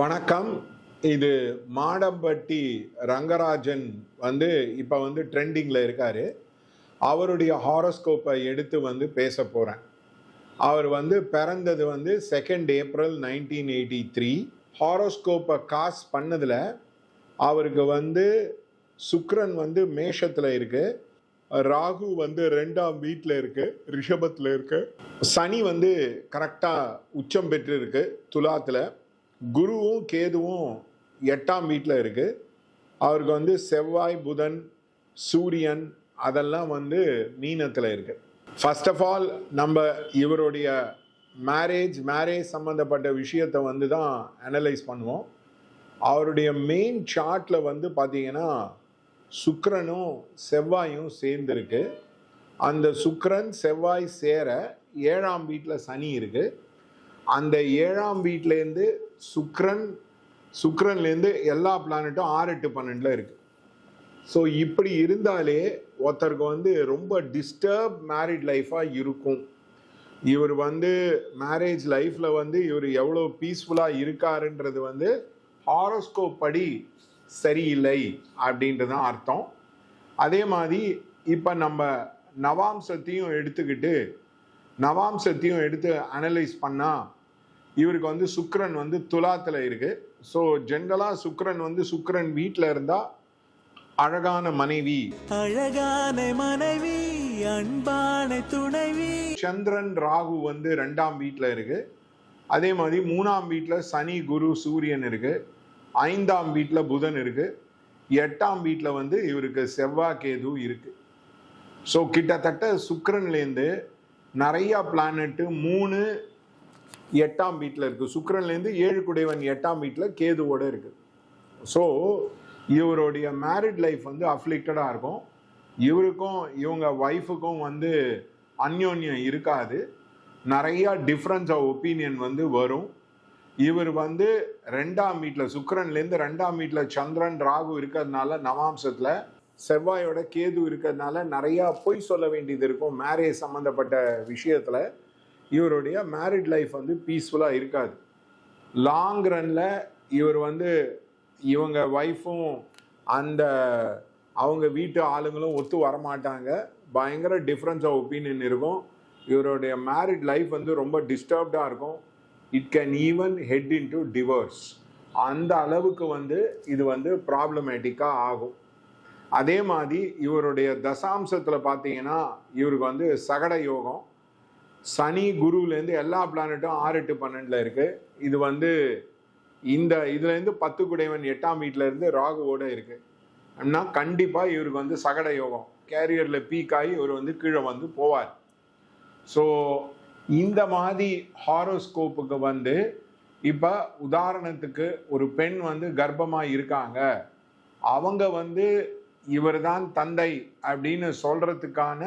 வணக்கம். இது மாடம்பட்டி ரங்கராஜன் வந்து இப்போ வந்து ட்ரெண்டிங்கில் இருக்கார். அவருடைய ஹாரோஸ்கோப்பை எடுத்து வந்து பேச போகிறேன் அவர் வந்து பிறந்தது வந்து second April nineteen eighty three ஹாரோஸ்கோப்பை cast பண்ணதில் அவருக்கு வந்து சுக்ரன் வந்து மேஷத்தில் இருக்குது ராகு வந்து ரெண்டாம் வீட்டில் இருக்கு ரிஷபத்தில் இருக்கு. சனி வந்து கரெக்டாக உச்சம் பெற்று இருக்கு துலாத்தில். குருவும் கேதுவும் எட்டாம் வீட்டில் இருக்கு. அவருக்கு வந்து செவ்வாய் புதன் சூரியன் அதெல்லாம் வந்து மீனத்தில் இருக்கு. ஃபர்ஸ்ட் ஆஃப் ஆல் நம்ம இவருடைய மேரேஜ் மேரேஜ் சம்மந்தப்பட்ட விஷயத்தை வந்து தான் அனலைஸ் பண்ணுவோம். அவருடைய மெயின் சார்ட்டில் வந்து பார்த்தீங்கன்னா சுக்கரனும் செவ்வாயும் சேர்ந்துருக்கு அந்த சுக்கரன் செவ்வாய் சேர ஏழாம் வீட்டில் சனி இருக்குது அந்த ஏழாம் வீட்டிலேருந்து சுக்ரன் சுக்ரன்லேருந்து எல்லா பிளானட்டும் ஆறு எட்டு பன்னெண்டில் இருக்கு. ஸோ இப்படி இருந்தாலே ஒருத்தருக்கு வந்து ரொம்ப டிஸ்டர்ப் மேரிட் லைஃபாக இருக்கும். இவர் வந்து மேரேஜ் லைஃப்பில் வந்து இவர் எவ்வளோ பீஸ்ஃபுல்லாக இருக்காருன்றது வந்து ஹாரோஸ்கோப் படி சரியில்லை அப்படின்றது தான் அர்த்தம். அதே மாதிரி இப்போ நம்ம நவாம்சத்தையும் எடுத்துக்கிட்டு நவாம்சத்தையும் எடுத்து அனலைஸ் பண்ணால் இவருக்கு வந்து சுக்கிரன் வந்து துலாத்தில் இருக்கு. ஸோ ஜென்ரலாக சுக்கிரன் வந்து சுக்கிரன் வீட்டில் இருந்தால் அழகான மனைவி. அழகான மனைவி அன்பான துணைவி. சந்திரன் ராகு வந்து ரெண்டாம் வீட்டில் இருக்கு. அதே மாதிரி மூணாம் வீட்டில் சனி குரு சூரியன் இருக்கு. ஐந்தாம் வீட்டில் புதன் இருக்கு. எட்டாம் வீட்டில் வந்து இவருக்கு செவ்வாய் கேது இருக்கு. ஸோ கிட்டத்தட்ட சுக்கிரன்லேருந்து நிறையா பிளானட்டு மூணு எட்டாம் வீட்டில் இருக்கு. சுக்கரன்லேருந்து ஏழு குடைவன் எட்டாம் வீட்டில் கேதுவோட இருக்கு. ஸோ இவருடைய மேரிட் லைஃப் வந்து அஃப்ளிக்டடாக இருக்கும். இவருக்கும் இவங்க ஒய்ஃபுக்கும் வந்து அந்யோன்யம் இருக்காது. நிறையா டிஃப்ரென்ஸ் ஆஃப் ஒப்பீனியன் வந்து வரும். இவர் வந்து ரெண்டாம் வீட்டில் சுக்கரன்லேருந்து ரெண்டாம் வீட்டில் சந்திரன் ராகு இருக்கிறதுனால நவாம்சத்தில் செவ்வாயோட கேது இருக்கிறதுனால நிறையா பொய் சொல்ல வேண்டியது இருக்கும். மேரேஜ் சம்மந்தப்பட்ட விஷயத்தில். இவருடைய மேரிட் லைஃப் வந்து பீஸ்ஃபுல்லாக இருக்காது. லாங் ரனில் இவர் வந்து இவங்க ஒய்ஃபும் அந்த அவங்க வீட்டு ஆளுங்களும் ஒத்து வரமாட்டாங்க. பயங்கர டிஃப்ரென்ஸ் ஆஃப் ஒப்பீனியன் இருக்கும். இவருடைய மேரிட் லைஃப் வந்து ரொம்ப டிஸ்டர்ப்டாக இருக்கும். It can even head into divorce அந்த அளவுக்கு வந்து இது வந்து ப்ராப்ளமேட்டிக்காக ஆகும். அதே மாதிரி இவருடைய தசாம்சத்தில் பார்த்தீங்கன்னா இவருக்கு வந்து சகட யோகம். சனி குருவிலேருந்து எல்லா பிளானட்டும் ஆறு எட்டு பன்னெண்டில் இருக்கு. இது வந்து இந்த இதுலேருந்து பத்து குடைவன் எட்டாம் வீட்டிலேருந்து ராகுவோட இருக்கு. அப்படின்னா கண்டிப்பாக இவருக்கு வந்து சகட யோகம். கேரியரில் பீக் ஆகி இவர் வந்து கீழே வந்து போவார். ஸோ இந்த மாதிரி ஹாரோஸ்கோப்புக்கு வந்து இப்போ உதாரணத்துக்கு ஒரு பெண் வந்து கர்ப்பமாக இருக்காங்க. அவங்க வந்து இவர்தான் தந்தை அப்படின்னு சொல்கிறதுக்கான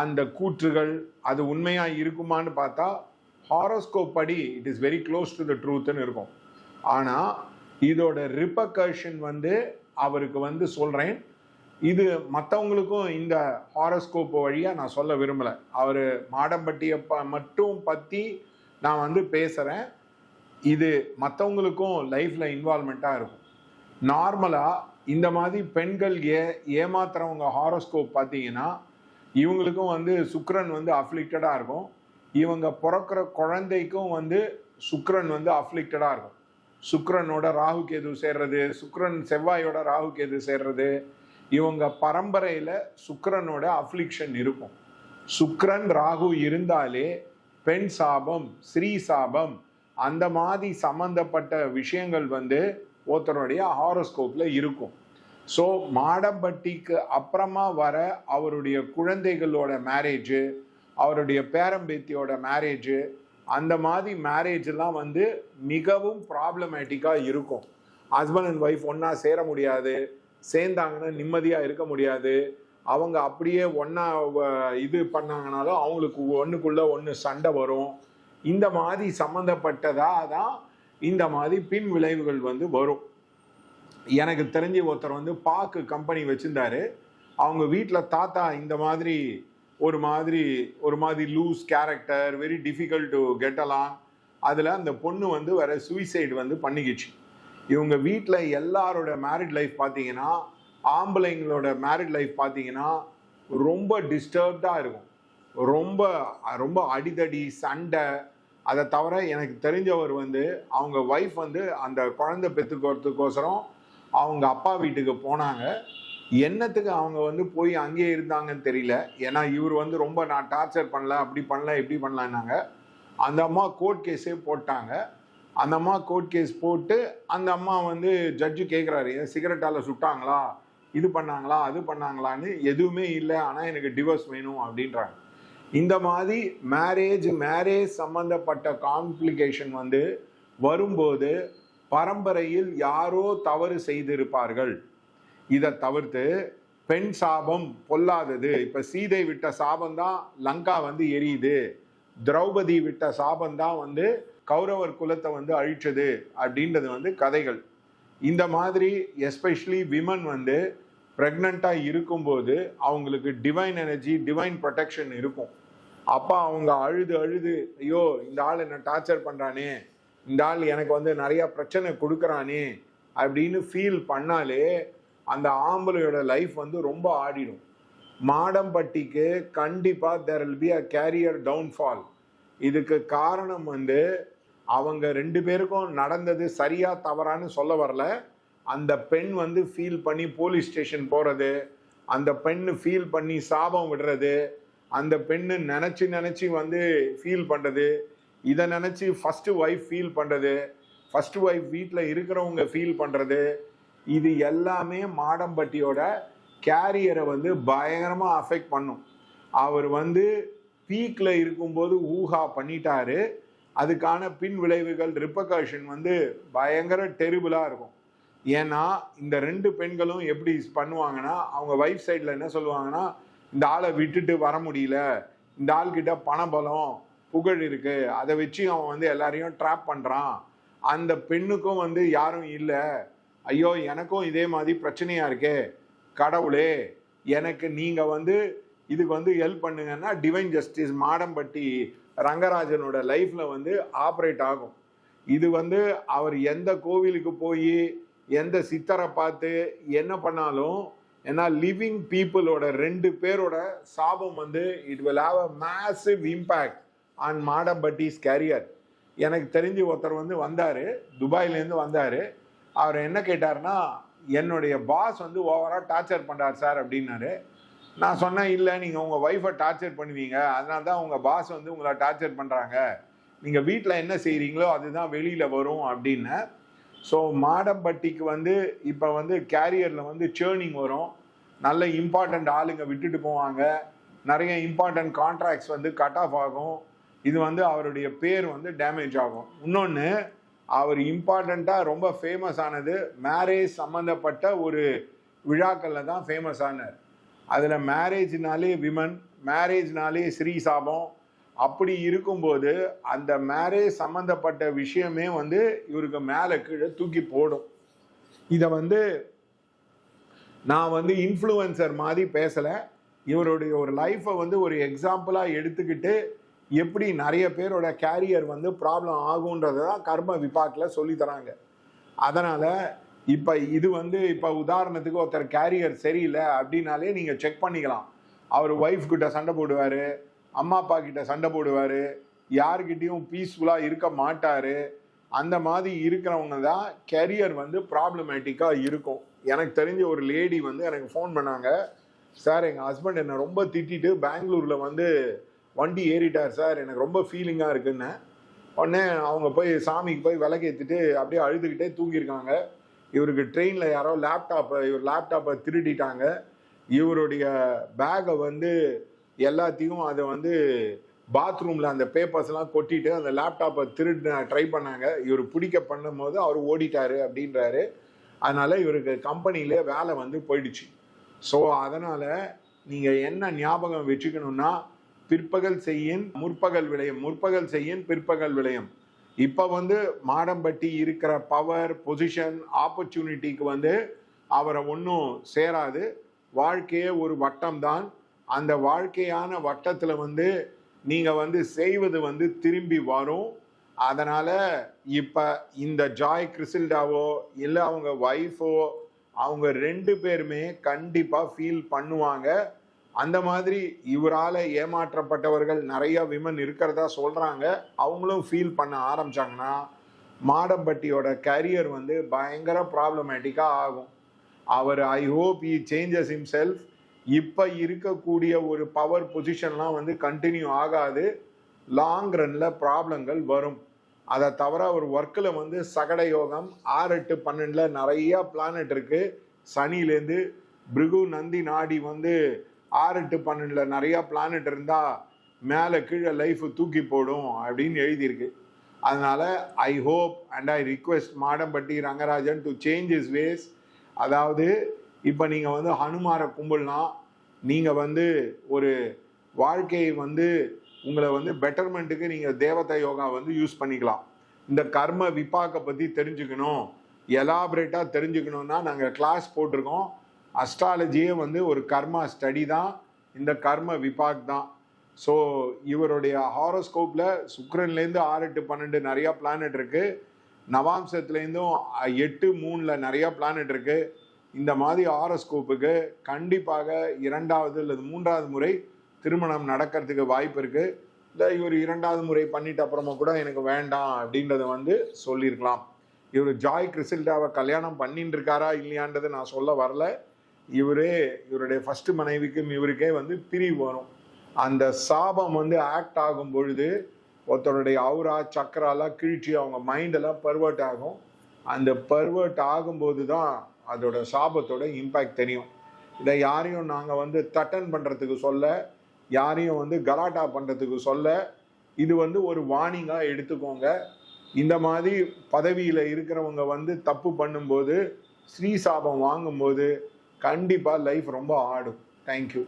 அந்த கூற்றுகள் அது உண்மையாக இருக்குமான்னு பார்த்தா ஹாரோஸ்கோப் படி it is very close to the ட்ரூத்னு இருக்கும். ஆனால் இதோட ரிப்பகர்ஷன் வந்து அவருக்கு வந்து சொல்கிறேன் இது மற்றவங்களுக்கும் இந்த ஹாரோஸ்கோப் வழியாக நான் சொல்ல விரும்பலை. அவர் மாடம்பட்டியை ப மட்டும் பற்றி நான் வந்து பேசுகிறேன் இது மற்றவங்களுக்கும் லைஃப்பில் இன்வால்மெண்ட்டாக இருக்கும். நார்மலாக இந்த மாதிரி பெண்கள் ஏ ஏமாத்துறவங்க ஹாரோஸ்கோப் பார்த்தீங்கன்னா இவங்களுக்கும் வந்து சுக்ரன் வந்து அஃப்ளிக்டடாக இருக்கும். இவங்க பிறக்கிற குழந்தைக்கும் வந்து சுக்ரன் வந்து அஃப்ளிக்டடாக இருக்கும். சுக்ரனோட ராகு கேது சேர்றது சுக்ரன் செவ்வாயோட ராகு கேது சேர்றது இவங்க பரம்பரையில் சுக்ரனோட அஃப்ளிக்ஷன் இருக்கும். சுக்ரன் ராகு இருந்தாலே பெண் சாபம் ஸ்ரீ சாபம் அந்த மாதிரி சம்பந்தப்பட்ட விஷயங்கள் வந்து ஒருத்தருடைய ஹாரோஸ்கோப்பில் இருக்கும். ஸோ மாடம்பட்டிக்கு அப்புறமா வர அவருடைய குழந்தைகளோட மேரேஜ் அவருடைய பேரம்பேத்தியோட மேரேஜ் அந்த மாதிரி மேரேஜ் எல்லாம் வந்து மிகவும் ப்ராப்ளமேட்டிக்காக இருக்கும். ஹஸ்பண்ட் அண்ட் ஒய்ஃப் ஒன்றா சேர முடியாது சேர்ந்தாங்கன்னா நிம்மதியாக இருக்க முடியாது. அவங்க அப்படியே ஒன்றா இது பண்ணாங்கனாலும் அவங்களுக்கு ஒன்றுக்குள்ளே ஒன்று சண்டை வரும். இந்த மாதிரி சம்மந்தப்பட்டதாக தான் இந்த மாதிரி பின் விளைவுகள் வந்து வரும். எனக்கு தெரிஞ்சு ஒருத்தர் வந்து பாக்கு கம்பெனி வச்சிருந்தாரு. அவங்க வீட்டில் தாத்தா இந்த மாதிரி ஒரு மாதிரி ஒரு மாதிரி loose character very difficult to கெட்டலாம் அதில் அந்த பொண்ணு வந்து வேற சூசைடு வந்து பண்ணிக்கிச்சு. இவங்க வீட்டில் எல்லாரோட மேரிட் லைஃப் பார்த்தீங்கன்னா ஆம்பளைங்களோட மேரிட் லைஃப் பார்த்தீங்கன்னா ரொம்ப டிஸ்டர்ப்டாக இருக்கும். ரொம்ப ரொம்ப அடிதடி சண்டை. அதை தவிர எனக்கு தெரிஞ்சவர் வந்து அவங்க ஒய்ஃப் வந்து அந்த குழந்தை பெற்றுக்கிறதுக்கோசரம் அவங்க அப்பா வீட்டுக்கு போனாங்க. என்னத்துக்கு அவங்க வந்து போய் அங்கேயே இருந்தாங்கன்னு தெரியல. ஏன்னா இவர் வந்து ரொம்ப நான் டார்ச்சர் பண்ணல அப்படி பண்ணல இப்படி பண்ணலன்னாங்க. அந்த அம்மா கோர்ட் கேஸே போட்டாங்க. அந்த அம்மா கோர்ட் கேஸ் போட்டு அந்த அம்மா வந்து ஜட்ஜு கேட்குறாரு ஏன் சிகரெட்டால் சுட்டாங்களா? இது பண்ணாங்களா? அது பண்ணாங்களான்னு எதுவுமே இல்லை ஆனால் எனக்கு டிவோர்ஸ் வேணும் அப்படின்றாங்க. இந்த மாதிரி மேரேஜ் மேரேஜ் சம்மந்தப்பட்ட காம்ப்ளிகேஷன் வந்து வரும்போது பரம்பரையில் யாரோ தவறு செய்திருப்பார்கள். இதை தவிர்த்து பெண் சாபம் பொல்லாதது. இப்ப சீதை விட்ட சாபம் தான் லங்கா வந்து எரியுது. திரௌபதி விட்ட சாபம் தான் வந்து கௌரவர் குலத்தை வந்து அழிச்சது அப்படின்றது வந்து கதைகள். இந்த மாதிரி எஸ்பெஷலி விமன் வந்து ப்ரெக்னெண்ட்டாக இருக்கும்போது அவங்களுக்கு டிவைன் எனர்ஜி டிவைன் ப்ரொடெக்ஷன் இருக்கும். அப்போ அவங்க அழுது அழுது ஐயோ இந்த ஆள் என்ன டார்ச்சர் பண்ணுறானே இந்த ஆள் எனக்கு வந்து நிறையா பிரச்சனை கொடுக்குறானே அப்படின்னு ஃபீல் பண்ணாலே அந்த ஆம்பளையோட லைஃப் வந்து ரொம்ப ஆடிடும். மாடம்பட்டிக்கு கண்டிப்பாக there will be a career downfall இதுக்கு காரணம் வந்து அவங்க ரெண்டு பேருக்கும் நடந்தது சரியா தவறான்னு சொல்ல வரல. அந்த பெண் வந்து ஃபீல் பண்ணி போலீஸ் ஸ்டேஷன் போகிறது அந்த பெண் ஃபீல் பண்ணி சாபம் விடுறது அந்த பெண்ணு நினச்சி நினச்சி வந்து ஃபீல் பண்ணுறது இதை நினச்சி ஃபஸ்ட்டு ஒய்ஃப் ஃபீல் பண்ணுறது ஃபஸ்ட்டு ஒய்ஃப் வீட்டில் இருக்கிறவங்க ஃபீல் பண்ணுறது இது எல்லாமே மாடம்பட்டியோட கேரியரை வந்து பயங்கரமாக அஃபெக்ட் பண்ணும். அவர் வந்து பீக்கில் இருக்கும்போது ஊஹா பண்ணிட்டாரு. அதுக்கான பின் விளைவுகள் ரிப்பகர்ஷன் வந்து பயங்கர டெரிபிளாக இருக்கும். ஏன்னா இந்த ரெண்டு பெண்களும் எப்படி பண்ணுவாங்கன்னா அவங்க ஒய்ஃப் சைடில் என்ன சொல்லுவாங்கன்னா இந்த ஆளை விட்டுட்டு வர முடியல. இந்த ஆள்கிட்ட பணபலம். புகழ் இருக்கு. அதை வச்சு அவன் வந்து எல்லாரையும் ட்ராப் பண்ணுறான் அந்த பெண்ணுக்கும் வந்து யாரும் இல்லை. ஐயோ எனக்கும் இதே மாதிரி பிரச்சனையா இருக்கே. கடவுளே எனக்கு நீங்க வந்து இதுக்கு வந்து ஹெல்ப் பண்ணுங்கன்னா டிவைன் ஜஸ்டிஸ் மாடம்பட்டி ரங்கராஜனோட லைஃப்ல வந்து ஆப்ரேட் ஆகும். இது வந்து அவர் எந்த கோவிலுக்கு போய் எந்த சித்தரை பார்த்து என்ன பண்ணாலும் ஏன்னா லிவிங் பீப்புளோட ரெண்டு பேரோட சாபம் வந்து it will have a massive impact on Madampatti's career. எனக்கு தெரிஞ்சு ஒருத்தர் வந்து வந்தார் துபாயிலேருந்து வந்தார். அவர் என்ன கேட்டார்னா என்னுடைய பாஸ் வந்து ஓவராக டார்ச்சர் பண்ணுறார் சார் அப்படின்னாரு. நான் சொன்னேன் இல்லை நீங்கள் உங்கள் ஒய்ஃபை டார்ச்சர் பண்ணுவீங்க. அதனால தான் உங்கள் பாஸ் வந்து உங்களை டார்ச்சர் பண்ணுறாங்க நீங்கள் வீட்டில் என்ன செய்கிறீங்களோ அதுதான் வெளியில் வரும் அப்படின்னு ஸோ மாடம்பட்டிக்கு வந்து இப்போ வந்து கேரியரில் வந்து சேர்னிங் வரும். நல்ல இம்பார்ட்டண்ட் ஆளுங்க விட்டுட்டு போவாங்க. நிறைய இம்பார்ட்டன்ட் கான்ட்ராக்ட்ஸ் வந்து கட் ஆஃப் ஆகும். இது வந்து அவருடைய பேர் வந்து டேமேஜ் ஆகும். இன்னொன்று அவர் இம்பார்ட்டண்ட்டாக ரொம்ப ஃபேமஸ் ஆனது மேரேஜ் சம்மந்தப்பட்ட ஒரு விழாக்களில் தான் ஃபேமஸ் ஆனார். அதில் மேரேஜ்னாலே விமன் மேரேஜ்னாலே ஸ்ரீ சாபம். அப்படி இருக்கும்போது அந்த மேரேஜ் சம்மந்தப்பட்ட விஷயமே வந்து இவருக்கு மேலே கீழே தூக்கி போடும். இதை வந்து நான் வந்து இன்ஃப்ளூயன்சர் மாதிரி பேசலை. இவருடைய ஒரு லைஃப்பை வந்து ஒரு எக்ஸாம்பிளாக எடுத்துக்கிட்டு எப்படி நிறைய பேரோட கேரியர் வந்து ப்ராப்ளம் ஆகுன்றதை தான் கர்ம விபாக்கில் சொல்லித்தராங்க அதனால் இப்போ இது வந்து இப்போ உதாரணத்துக்கு ஒருத்தர் கேரியர் சரியில்லை அப்படின்னாலே நீங்கள் செக் பண்ணிக்கலாம். அவர் ஒய்ஃப் கிட்ட சண்டை போடுவார் அம்மா அப்பா கிட்ட சண்டை போடுவார் யார்கிட்டையும் பீஸ்ஃபுல்லாக இருக்க மாட்டார். அந்த மாதிரி இருக்கிறவங்க தான் கெரியர் வந்து ப்ராப்ளமேட்டிக்காக இருக்கும். எனக்கு தெரிஞ்ச ஒரு லேடி வந்து எனக்கு ஃபோன் பண்ணாங்க. சார் எங்கள் ஹஸ்பண்ட் என்னை ரொம்ப திட்டிட்டு பெங்களூரில் வந்து வண்டி ஏறிட்டார் சார். எனக்கு ரொம்ப ஃபீலிங்காக இருக்குன்னு. உடனே அவங்க போய் சாமிக்கு போய் விளக்கேற்றிட்டு அப்படியே அழுதுகிட்டே தூங்கியிருக்காங்க. இவருக்கு ட்ரெயினில் யாரோ லேப்டாப்பை இவர் லேப்டாப்பை திருடிட்டாங்க. இவருடைய பேக்கை வந்து எல்லாத்தையும் அதை வந்து பாத்ரூமில் அந்த பேப்பர்ஸ்லாம் கொட்டிட்டு அந்த லேப்டாப்பை திருட ட்ரை பண்ணாங்க. இவர் பிடிக்க பண்ணும் போது அவர் ஓடிட்டாரு அப்படின்றாரு. அதனால் இவருக்கு கம்பெனியிலே வேலை வந்து போயிடுச்சு. ஸோ அதனால் நீங்கள் என்ன ஞாபகம் வச்சுக்கணுன்னா பிற்பகல் செய்யின் முற்பகல் விளையம். முற்பகல் செய்யின் பிற்பகல் விளையம். இப்போ வந்து மாடம்பட்டி இருக்கிற பவர் பொசிஷன் ஆப்பர்ச்சுனிட்டிக்கு வந்து அவரை ஒன்றும் சேராது. வாழ்க்கையே ஒரு வட்டம் தான் அந்த வாழ்க்கையான வட்டத்தில் வந்து நீங்கள் வந்து செய்வது வந்து திரும்பி வரும். அதனால் இப்போ இந்த ஜாய் கிறிசில்டாவோ இல்லை அவங்க ஒய்ஃபோ அவங்க ரெண்டு பேருமே கண்டிப்பாக ஃபீல் பண்ணுவாங்க. அந்த மாதிரி இவரால ஏமாற்றப்பட்டவர்கள் நிறைய விமன் இருக்கிறதா சொல்றாங்க. அவங்களும் ஃபீல் பண்ண ஆரம்பிச்சாங்கன்னா மாடம்பட்டியோட கரியர் வந்து பயங்கர ப்ராப்ளமேட்டிக்கா ஆகும். அவர் I hope he changes himself இப்போ இருக்கக்கூடிய ஒரு பவர் பொசிஷன்லாம் வந்து கண்டினியூ ஆகாது. லாங் ரன்ல ப்ராப்ளங்கள் வரும். அதை தவிர அவர் ஒர்க்கில் வந்து சகட யோகம் ஆறு எட்டு பன்னெண்டில் நிறைய பிளானட் இருக்கு. சனிலேருந்து பிருகு நந்தி நாடி வந்து ஆறு எட்டு பன்னெண்டுல நிறைய பிளானட் இருந்தா மேலே கீழே லைஃப் தூக்கி போடும் அப்படின்னு எழுதியிருக்கு. அதனால I hope and I request Madampatti Rangarajan to change his ways அதாவது இப்போ நீங்கள் வந்து ஹனுமாரை கும்பிடலாம். நீங்கள் வந்து ஒரு வாழ்க்கையை வந்து உங்களை வந்து பெட்டர்மெண்ட்டுக்கு நீங்கள் தேவதா யோகா வந்து யூஸ் பண்ணிக்கலாம். இந்த கர்ம விப்பாக்கை பற்றி தெரிஞ்சுக்கணும். எலாபரேட்டாக தெரிஞ்சுக்கணுன்னா நாங்கள் கிளாஸ் போட்டிருக்கோம். அஸ்ட்ராலஜியே வந்து ஒரு கர்மா ஸ்டடி தான். இந்த கர்ம விபாக் தான். ஸோ இவருடைய ஹாரோஸ்கோப்பில் சுக்ரன்லேருந்து ஆறு எட்டு பன்னெண்டு நிறையா பிளானட் இருக்குது நவாம்சத்துலேருந்தும் எட்டு மூணில் நிறையா பிளானட் இருக்குது இந்த மாதிரி ஹாரோஸ்கோப்புக்கு கண்டிப்பாக இரண்டாவது அல்லது மூன்றாவது முறை திருமணம் நடக்கிறதுக்கு வாய்ப்பு இருக்குது இல்லை இவர் இரண்டாவது முறை பண்ணிட்ட அப்புறமா கூட எனக்கு வேண்டாம் அப்படின்றத வந்து சொல்லியிருக்கலாம். இவர் ஜாய் கிறிசில்டாவை கல்யாணம் பண்ணிட்டு இருக்காரா இல்லையான்றதை நான் சொல்ல வரல. இவரே இவருடைய ஃபர்ஸ்ட் மனைவிக்கும் இவருக்கே வந்து பிரிவு வரும். அந்த சாபம் வந்து ஆக்ட் ஆகும் பொழுது ஒருத்தருடைய அவுரா சக்கராலாம் கிழிச்சு அவங்க மைண்டெல்லாம் பர்வர்ட் ஆகும். அந்த பர்வர்ட் ஆகும்போது தான் அதோட சாபத்தோட இம்பேக்ட் தெரியும். இதை யாரையும் நாங்கள் வந்து தட்டன் பண்ணுறதுக்கு சொல்ல யாரையும் வந்து கலாட்டா பண்ணுறதுக்கு சொல்ல இது வந்து ஒரு வார்னிங்காக எடுத்துக்கோங்க. இந்த மாதிரி பதவியில் இருக்கிறவங்க வந்து தப்பு பண்ணும்போது ஸ்ரீ சாபம் வாங்கும்போது கண்டிப்பாக லைஃப் ரொம்ப ஆடும் தேங்க்யூ